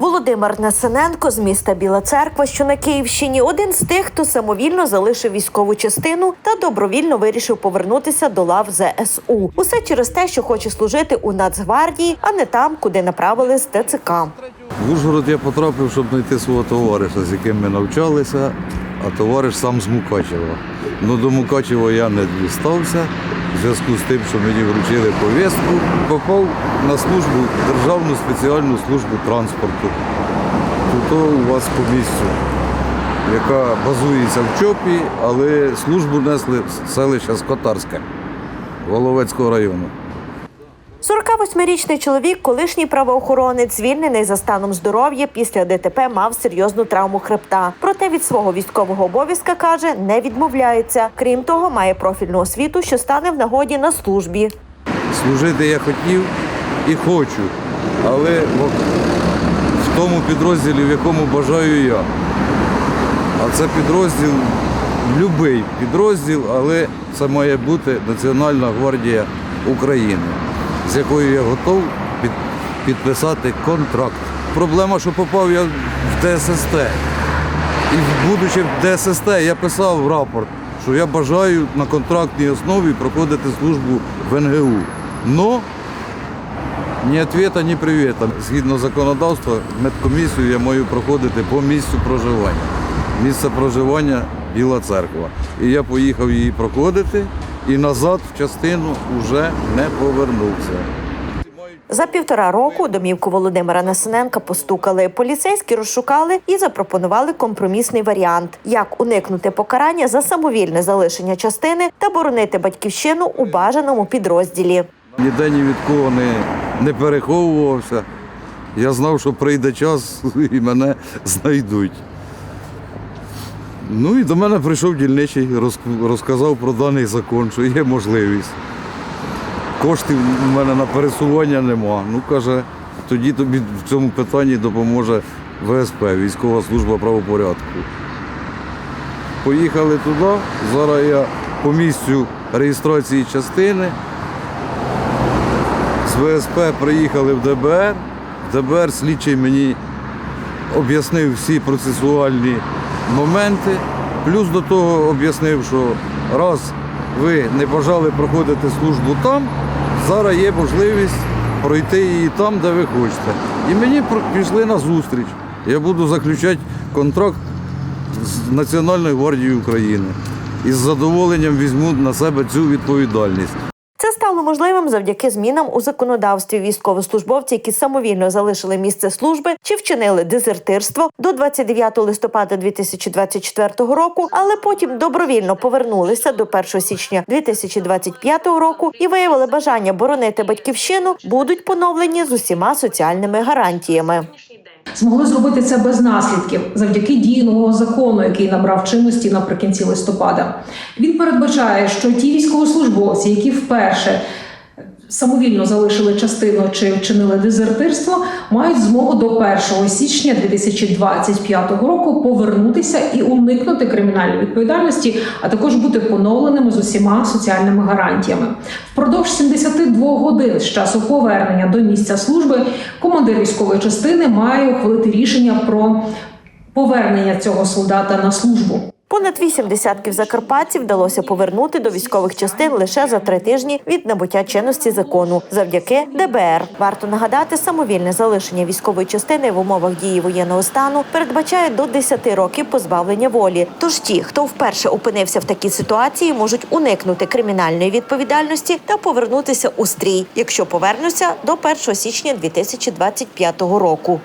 Володимир Несененко з міста Біла Церква, що на Київщині, один з тих, хто самовільно залишив військову частину та добровільно вирішив повернутися до лав ЗСУ. Усе через те, що хоче служити у Нацгвардії, а не там, куди направили з ТЦК. В Ужгород я потрапив, щоб знайти свого товариша, з яким ми навчалися, а товариш сам з Мукачева. Ну до Мукачева я не дістався в зв'язку з тим, що мені вручили повістку. Попав на службу, Державну спеціальну службу транспорту. Тут у вас по місцю, яка базується в Чопі, але службу несли з селища Скотарське Воловецького району. 48-річний чоловік, колишній правоохоронець, звільнений за станом здоров'я після ДТП, мав серйозну травму хребта. Проте від свого військового обов'язка каже, не відмовляється. Крім того, має профільну освіту, що стане в нагоді на службі. Служити я хотів і хочу, але в- тому підрозділі, в якому бажаю я. А це підрозділ, будь-який підрозділ, але це має бути Національна гвардія України, з якою я готов під- підписати контракт. Проблема, що попав я в ДССТ. І будучи в ДССТ, я писав рапорт, що я бажаю на контрактній основі проходити службу в НГУ. Но ні відповіда, ні привіта. Згідно законодавства, медкомісію я маю проходити по місцю проживання. Місце проживання Біла церква. І я поїхав її проходити і назад в частину вже не повернувся. За півтора року домівку Володимира Несененка постукали. Поліцейські розшукали і запропонували компромісний варіант, як уникнути покарання за самовільне залишення частини та боронити батьківщину у бажаному підрозділі. Ніде ні від кого не, не переховувався. Я знав, що прийде час і мене знайдуть. Ну і до мене прийшов дільничий, розказав про даний закон, що є можливість. Коштів у мене на пересування нема. Ну, каже, тоді тобі в цьому питанні допоможе ВСП, військова служба правопорядку. Поїхали туди. Зараз я по місцю реєстрації частини. З ВСП приїхали в ДБР. ДБР слідчий мені об'яснив всі процесуальні моменти. Плюс до того об'яснив, що раз ви не бажали проходити службу там, зараз є можливість пройти її там, де ви хочете. І мені пішли на зустріч. Я буду заключати контракт з Національною гвардією України. І з задоволенням візьму на себе цю відповідальність. Стало можливим завдяки змінам у законодавстві. Військовослужбовці, які самовільно залишили місце служби чи вчинили дезертирство до 29 листопада 2024 року, але потім добровільно повернулися до 1 січня 2025 року і виявили бажання боронити батьківщину, будуть поновлені з усіма соціальними гарантіями. Змогли зробити це без наслідків завдяки дії нового закону, який набрав чинності наприкінці листопада. Він передбачає, що ті військовослужбовці, які вперше самовільно залишили частину чи вчинили дезертирство, мають змогу до 1 січня 2025 року повернутися і уникнути кримінальної відповідальності, а також бути поновленими з усіма соціальними гарантіями. Впродовж 72 годин з часу повернення до місця служби командир військової частини має ухвалити рішення про повернення цього солдата на службу. Понад вісім десятків закарпатців вдалося повернути до військових частин лише за три тижні від набуття чинності закону завдяки ДБР. Варто нагадати, самовільне залишення військової частини в умовах дії воєнного стану передбачає до 10 років позбавлення волі. Тож ті, хто вперше опинився в такій ситуації, можуть уникнути кримінальної відповідальності та повернутися у стрій, якщо повернуться до 1 січня 2025 року.